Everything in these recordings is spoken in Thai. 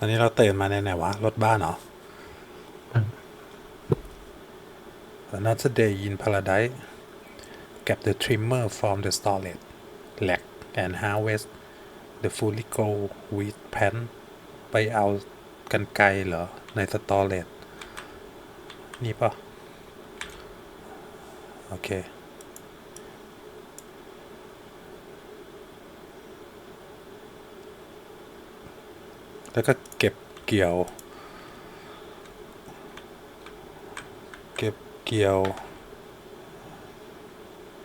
ตอนนี้เราตื่นมาในไหนวะ รถบ้านเหรอ Another day in paradise Get the trimmer from the storage Lag and harvest the fully grow wheat plant ไปเอากันไกลเหรอ ในสตอเรจนี่ปะโอเค แล้วก็เก็บเกี่ยว เก็บเกี่ยว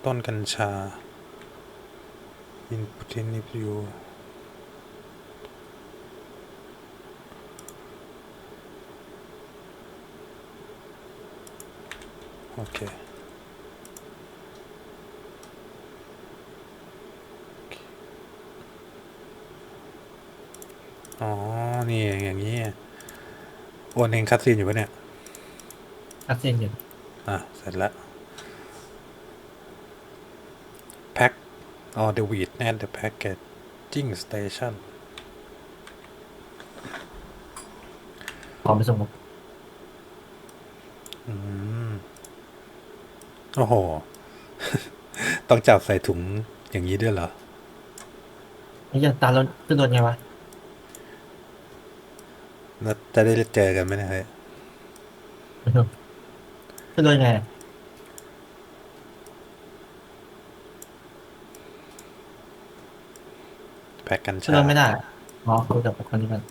ต้นกัญชา input in review โอเค อ๋อ นี่อย่างนี้โอนเองคัดซีนอยู่ปะเนี่ย อัพเซนอยู่อะ เสร็จแล้ว pack all the wheat at the packaging station พร้อมไปส่งอืม โอ้โห ต้องจับใส่ถุงอย่างนี้ด้วยเหรอนี่จะตามรถขึ้นรถไงวะ แล้วจะได้เจอกันไหมเนี่ยเฮ้ยไม่รู้ขึ้นรถไงแพ็กกัญขึ้นชารถไม่ได้อ๋อคุยกับคนนี้กัน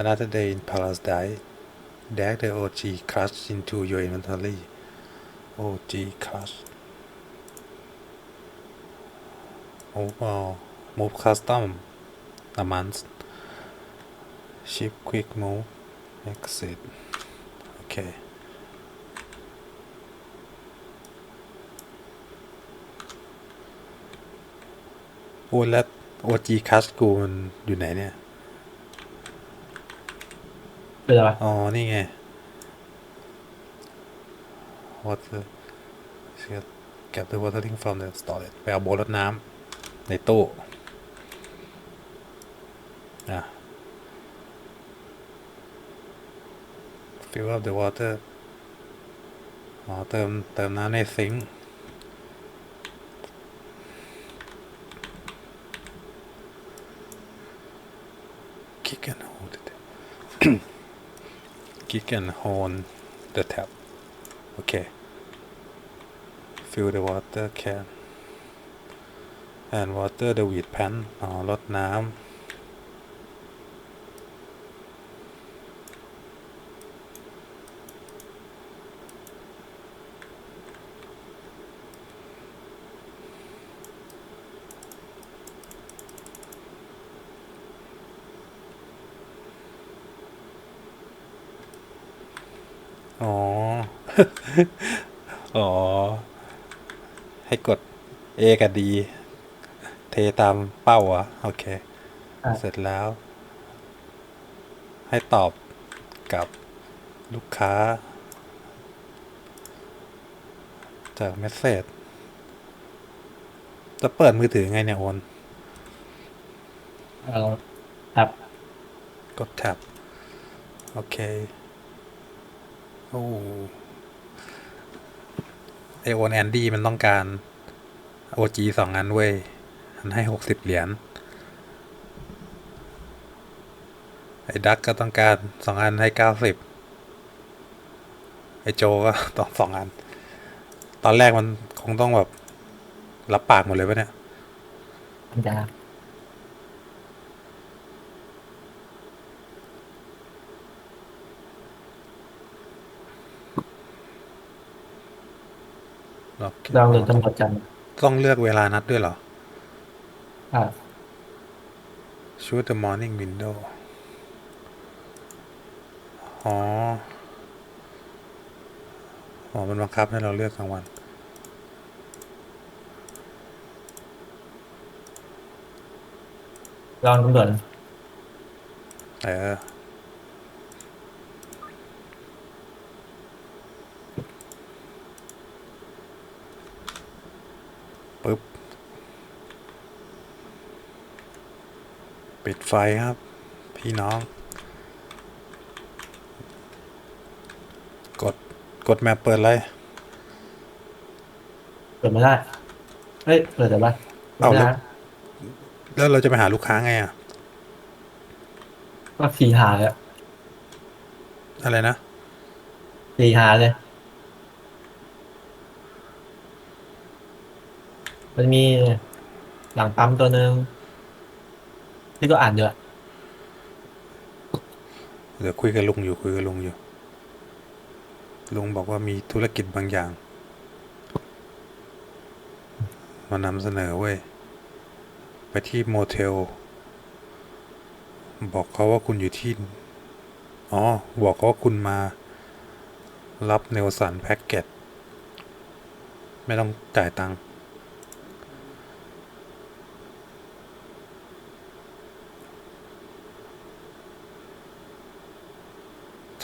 Another day in paradise Drag the OG crush into your inventory OG crush Move all Move custom a month Ship quick move Exit โอเคโอ้แล้ว OG crush กูมันอยู่ไหนเนี่ย เป็นอะไรวะอ๋อ นี่ไง water เชื่อ get the watering from the storage ไปเอาโบรดน้ำในตู้อะ fill up the water อ๋อเติมเติมน้ำในซิงค์ kick and hold the tap okay fill the water can and water the wheat pan อ๋อรดน้ำ อ๋อ อ๋อ ให้กด A กับ D เทตามเป้าอะโอเค อะ เสร็จแล้ว ให้ตอบกับลูกค้า จากเมสเซจจะเปิดมือถือไงเนี่ยโอน เอาครับ กดแท็บโอเค โอ้ไอโอนแอนดี้มันต้องการ OG สองอันเว้ยมันให้หกสิบเหรียญ ไอ้ดักก็ต้องการสองอันให้เก้าสิบ ไอ้โจก็ต้องสองอัน ตอนแรกมันคงต้องแบบ รับปากหมดเลยปะเนี่ยมันจะโอเคลองเลยตำรวจจันต้องเลือกเวลานัดด้วยเหรอ อ่า Shoot the morning window อ๋อ อ๋อ มันบังคับให้เราเลือกกลางวัน ลองตำรวจเออ ปิดไฟครับ พี่น้อง กดกดแมปเปิดเลยเปิดไม่ได้เฮ้ยเปิดแต่ว่าเอาไม่แล้ได้วแล้วเราจะไปหาลูกค้าไงอะ ก็ขี่หาเลยอะอะไรนะขี่หาเลย มันมีหลังปั๊มตัวหนึ่งี่ก็อ่านเยอะเดี๋ยวคุยกับลุงอยู่คุยกับลุงอยู่ ลุงบอกว่ามีธุรกิจบางอย่าง มานำเสนอเว้ย ไปที่โมเทล บอกเขาว่าคุณอยู่ที่ อ๋อ บอกเขาว่าคุณมา รับเนลสันแพ็กเกจไม่ต้องจ่ายตังค์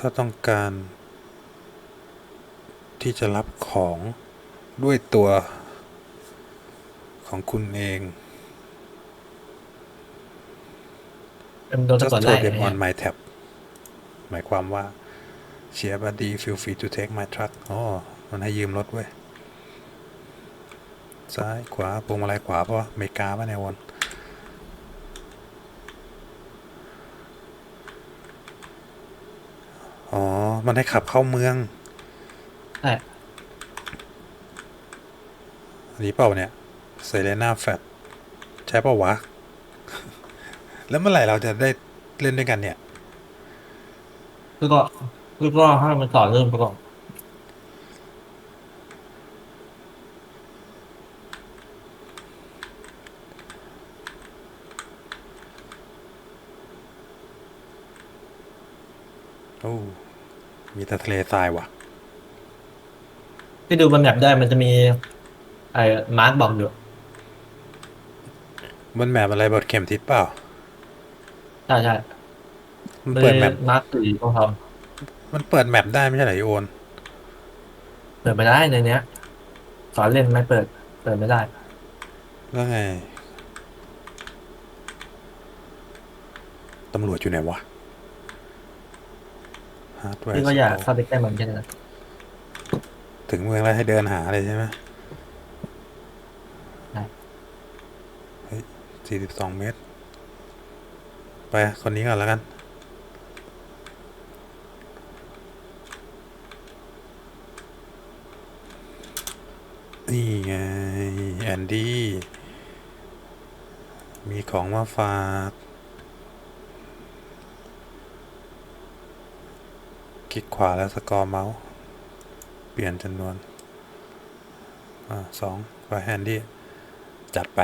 ถ้าต้องการที่จะรับของด้วยตัวของคุณเองเป็นโดนสะ just กด told ไล่ them ไง on my tab หมายความว่าเชียร์บัดดี้ feel free to take my truck อ๋อ มันให้ยืมรถเว้ย ซ้ายขวาพวงมาลัยขวาเพราะว่าอเมริกาป่ะเนี่ยวนอ๋อ มันให้ขับเข้าเมืองใช่อันนี้เปล่าเนี่ยเซเลนาแฟตใช่เปล่าวะ แล้วเมื่อไหร่เราจะได้เล่นด้วยกันเนี่ยแล้วก็แล้วก็ให้มันต่อเริ่มไปก่อนโอ้ มีแต่ทะเลทรายว่ะ ที่ดูบนแมปได้มันจะมีไอ้มาร์กบอกอยู่มันแมปอะไรบทเข็มทิศเปล่า ใช่ใช่มันเปิดแมปมาร์กสีของเขามันเปิดแมปได้ไม่ใช่เหรอไอโอนเปิดไม่ได้ในเนี้ย สอนเล่นไม่เปิด เปิดไม่ได้แล้วไงตำรวจอยู่ไหนวะ ฮาร์ดแวร์พี่ก็อยากเข้าไปใกล้มันแค่นั้นถึงเมืองแล้วให้เดินหาเลยใช่ไหมใช่เฮ้ยสี่สิบสองเมตร ไป คนนี้ก่อนแล้วกันนี่ไงแอนดี้ มีของมาฝาก คลิกขวาแล้วสกอร์เมาส์ เปลี่ยนจำนวนอ่าสองไปแฮนดี้จัดไป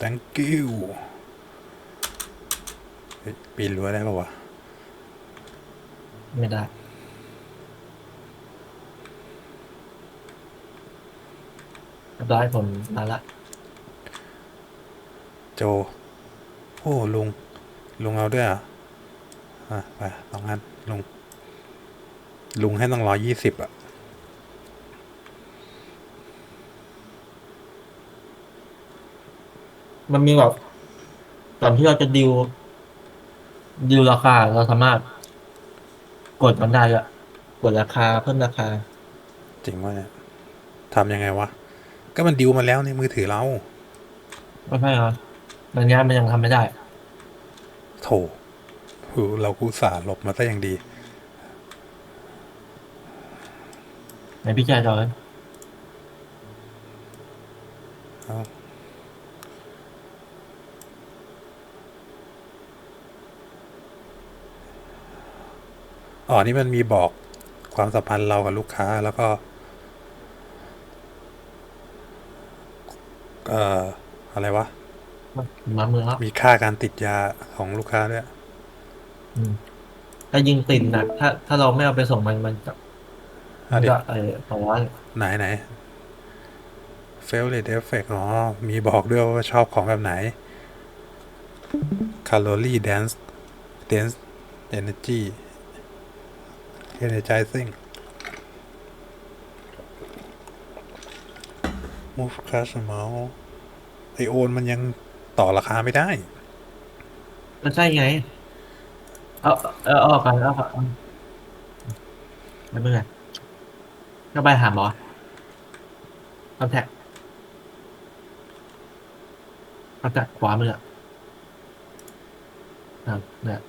thank you เฮ้ยปีนรั้วได้ปะวะ ไม่ได้เรียบร้อยผมมาละ โจ โอ้ลุง ลุงเอาด้วยเหร ออะไปสองอันลุง ลุงให้ต้องร้อยยี่สิบอะมันมีแบบก่อนที่เราจะดิวดิวราคาเราสามารถ กดมันได้อะกดราคาเพิ่มราคา จริงวะเนี่ยทำยังไงวะ ก็มันดิวมาแล้วในมือถือเรา ไม่ใช่ครับมันเนี้ยมันยังทำไม่ได้ โถโห เรากูสาห์หลบมาซะอย่างดีไหนพี่แจ๊จอยเอาอ๋อ นี่มันมีบอกความสัมพันธ์เรากับลูกค้าแล้วก็ เอ่อ อะไรวะ มาเมืองแล้วมีค่าการติดยาของลูกค้าด้วยอืม ถ้ายิงติดนะถ้า ถ้าเราไม่เอาไปส่งมันมันจะมัอะนเดี๋ยก็วเออสองร้อยไหนไหน fail rate effect อ๋อ มีบอกด้วยว่าชอบของแบบไหน calorie dense dense energy energizing move cash amount ไอโอนมันยังต่อราคาไม่ได้ มันใช่ไง เอาเอาเอาออกกันเอาออกเอาไม่เป็นไรก็ไปหาหมอคอนแทคคอนแทคขวามืออะครับเนี่ย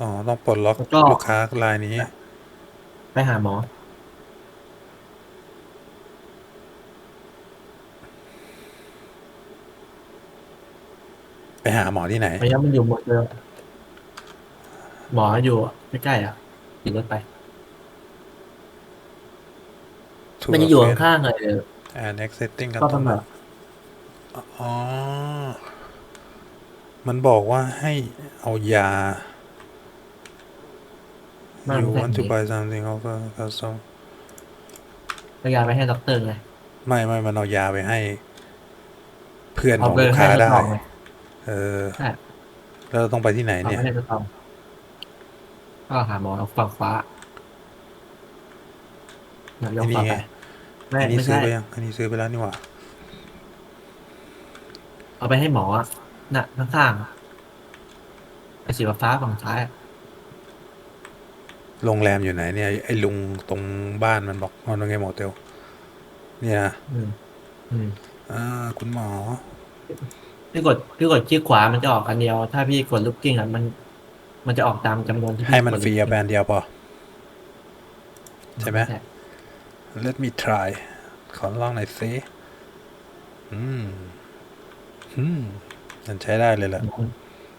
อ๋อ ต้องปลดล็อกแล้วก็ ลูกค้ารายนี้ ไปหาหมอ ไปหาหมอที่ไหน ระยะมันอยู่หมดเลยหมออยู่ใกล้ๆอะขี่รถไป To มันจะอยู่ avoid ข้างๆเลย and exiting ก็ประมาณ อ๋อ มันบอกว่าให้เอายามัน you ไม่ want to ใช่ buy something over custom พยายามไปให้ด็อกเตอร์ไงไม่ไม่มันเอายาไปให้ เพื่อนขเอาองเลลูยกให้ค้าทดได้ลองไง เออใช่ แล้วเราต้องไปที่ไหนเอาเนี่ยไปให้ทดลองก็หาหมอฝั่งขวาเนี่ยยอักนนี้ขวาไงไปไม่อันนี้ไม่ซื้อใช่ไปยังอันนี้ซื้อไปแล้วนี่หว่า เอาไปให้หมออะน่ะข้างๆไอ้สีฟ้าๆฝั่งซ้ายอะโรงแรมอยู่ไหนเนี่ย ไอ้ลุงตรงบ้านมันบอกนอนไงโมเตลเนี่ยนะอืมอืม อ่าคุณหมอ พี่กดพี่กดคลิกขวามันจะออกอันเดียว ถ้าพี่กดลูกกิ้งอะมัน มันจะออกตามจำนวนที่พี่ให้มันกด ฟรีอะแบรนด์เดียวพอ ใช่ไหมใช่ Let me try ขอลองหน่อยสิอืมอืมมันใช้ได้เลยแหละ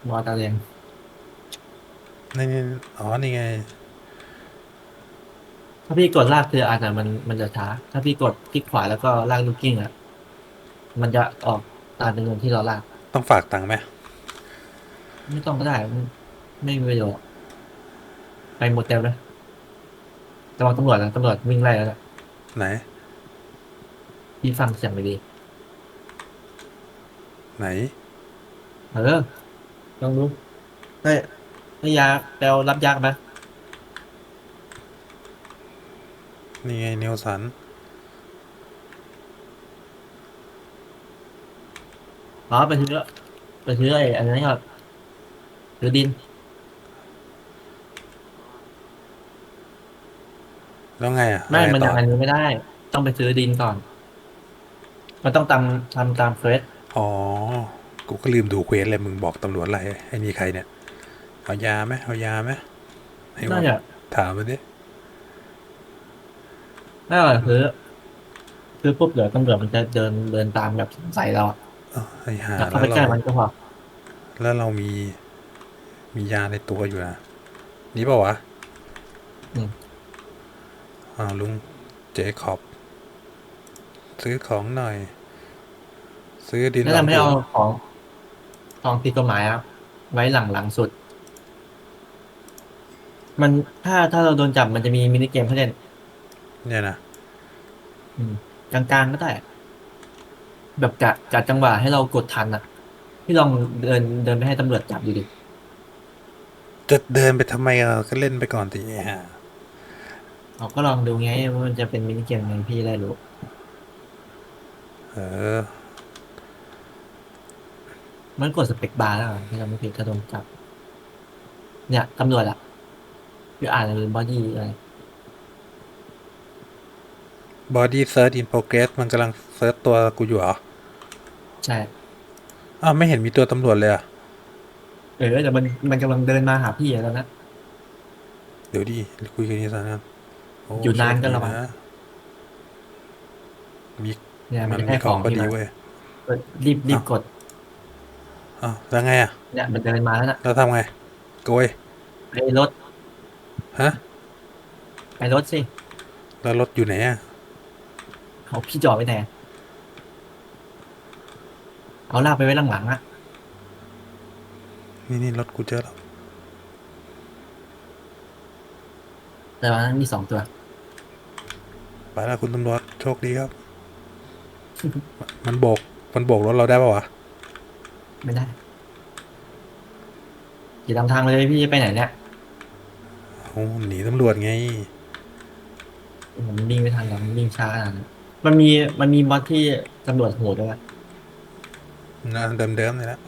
หมอตาเรียงนี่นี่อ๋อ นี่ไง ถ้าพี่กดลากคืออาจจะมันมันจะช้า ถ้าพี่กดคลิกขวาแล้วก็ลากลูกกิ้งอะ มันจะออก ตามจำนวนที่เราลากต้องฝากตังค์ไหมไม่ต้องก็ได้ไม่ไม่มีประโยชน์ไปโมเตลเลยระวังตำรวจนะตำรวจวิ่งไล่แล้วนะไหน พี่ฟังเสียงไปดีไหน เออลองดูเฮ้ยให้ยาแปลรับยากไหมนี่ไงเนลสัน อ๋อไปซื้อไปซื้อไอ้อันนั้นก็ซื้อดิน แล้วไงอะไม่อะรมันต่ยังอันนี้ไม่ได้ ต้องไปซื้อดินก่อน มันต้องทำทำตามเฟสอ๋อ กูก็ลืมดูเควสเลยมึงบอกตำรวจอะไรไอ้นี่ใครเนี่ย เอายาไหมเอายาไหมให้น่าจะถามมาดิน่าจะซื้อซื้อปุ๊บเดี๋ยวตำรวจมันจะเดินเดินตามแบบใส่เราอะเอ้า ไอ้ห่าแล้วเข้าแล้วไปใกล้เรามันก็พอแล้วเรามีมียาในตัวอยู่นะนี่เปล่าวะอืมอ่าวลุงเจคอบ ซื้อของหน่อย ซื้อดินแล้วเราไม่เอาลงทุนของของผิดกฎหมายอะไว้หลังหลังสุด มันถ้าถ้าเราโดนจับมันจะมีมินิเกมให้เล่น เนี่ยนะอืมกลางๆก็ได้ แบบกะกะจังหวะให้เรากดทันอะที่ลองเดินเดินไปให้ตำรวจจับดูดิ จะเดินไปทำไมอะก็เล่นไปก่อนสิฮะเราก็ลองดูไงว่ามันจะเป็นมินิเกมไงพี่ได้รู้ เออ มันกดสเปคบาร์แล้วอะที่เราไม่ผิดถ้าโดนจับ เนี่ยตำรวจอะคืออ่านหรือบอดี้อะไร body search in progress มันกำลังเซิร์ชตัวกูอยู่เหรอ ใช่ อ้าวไม่เห็นมีตัวตำรวจเลยอะเออแต่มันมันกำลังเดินมาหาพี่แล้วนะ เดี๋ยวดิคุยกันนี่สันกันโอยู่นานก็ระวัง โชคดีมีเนี่ยมัมันนจะมีให้ขขอองงก็ที่ดีมาเว้ยเออรีบรีบกด อ้าวแล้วไงอะ เนี่ยมันเดินมาแล้วน่ะแล้วทำไงโกยไปรถฮะ ไปรถสิแล้วรถอยู่ไหนอะ เอาพี่จอดไว้ไหนเอาลากไปไว้หลังๆอะนี่นี่รถกูเจอแล้วแต่ว่านั้นมีสองตัว ไปแล้วคุณตำรวจโชคดีครับ มันโบก มันโบกรถเราได้ป่าวะ ไม่ได้อย่าตามทางเลยพี่จะไปไหนเนี่ยโอ้หนีตำรวจไง ผมวิ่งไม่ทันหรอกมันวิ่งช้าขนาดนั้น มันมีมันมีมอดที่ตำรวจโหดด้วยวะนะเดิมๆเลยนะ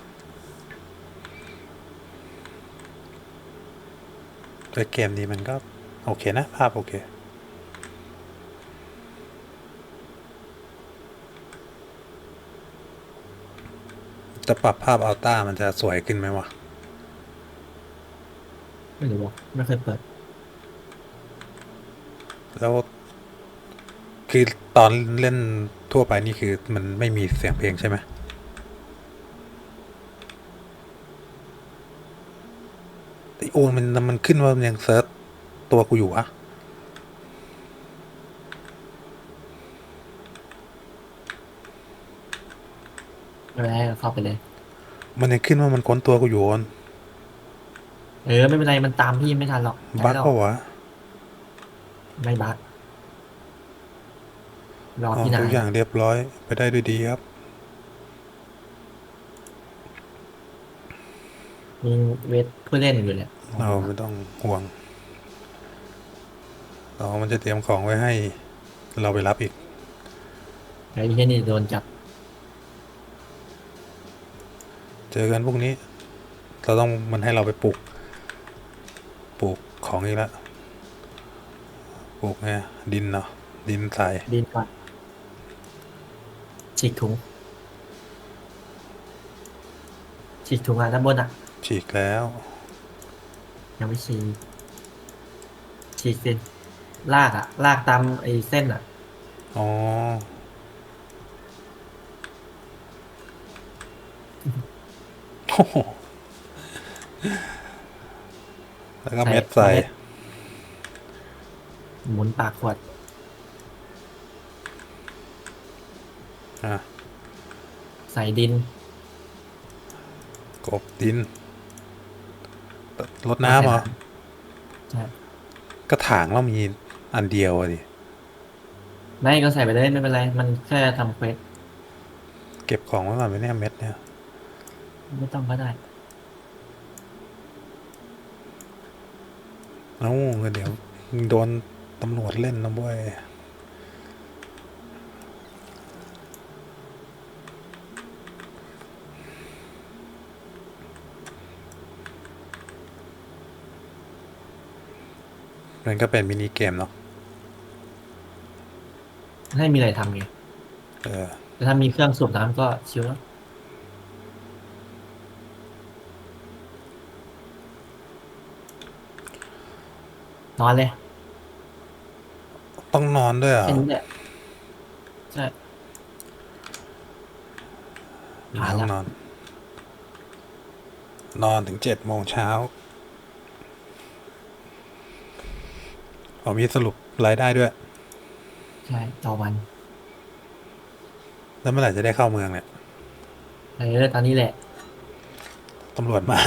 แต่เกมนี้มันก็ โอเคนะ ภาพโอเค จะปรับภาพอัลต้ามันจะสวยขึ้นไหมวะ ไม่รู้ว่าไม่เคยเปิด แล้ว คือตอนเล่นทั่วไปนี่คือมันไม่มีเสียงเพลงใช่ไหมไอโอนมันมันขึ้นว่ามันยังเซิร์ชตัวกูอยู่อะไม่เป็นไรก็เข้าไปเลย มันยังขึ้นว่ามันค้นตัวกูอยู่โอนเออไม่เป็นไรมันตามพี่ไม่ทันหรอกบั๊กได้หรอเปล่าวะไม่บัก รออ๋อพี่นาทุกยอย่างเรียบร้อยไปได้ด้วยดีครับมีเวทผู้เล่นอยู่แหละเราไม่ต้องห่วงเรามันจะเตรียมของไว้ให้ เราไปรับอีกไอ้พี่นี่โดนจับ เจอกันพวกนี้ เราต้องมันให้เราไปปลูก ปลูกของอีกแล้วปลูกไงดินเนาะดินใส่ดินก่อน ฉีกถุงฉีกถุงอะด้านบนอะ ฉีกแล้ว ยังไม่ฉีกฉีกสิลากอะ ลากตามไอ้เส้นอะ อ๋อ โอ้โหแล้วก็เม็ดใส่เม็ดหมุนปากขวด อะใส่ดิน กบดินรดน้ำเหรอใช่กระถางเรามีอันเดียวอะดิไม่ก็ใส่ไปเลยไม่เป็นไร มันแค่ทำเควสเก็บของไว้ก่อนไหมเนี่ยเม็ดเนี่ยไม่ต้องก็ได้เอ้าเดี๋ยวโดนตำรวจเล่นนะเว้ย มันก็เป็นมินิเกมเนาะให้มีอะไรทำไงเออแต่ถ้ามีเครื่องสูบน้ำก็ชิวแล้วนอนเลย ต้องนอนด้วยเหรอะแค่นี้แหละใช่ผ่านต้แล้อวงนอน นอนถึงเจ็ดโมงเช้า ผมมีสรุปรายได้ด้วย ใช่ต่อวัน แล้วเมื่อไหร่จะได้เข้าเมืองเนี่ยเออตอนนี้แหละตำรวจมา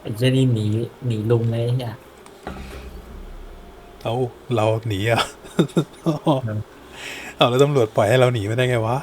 ไอ้เจนี่หนีหนีลุงเลยเนี่ยเอาเราหนีอะเอาแล้วตำรวจปล่อยให้เราหนีไม่ได้ไงวะ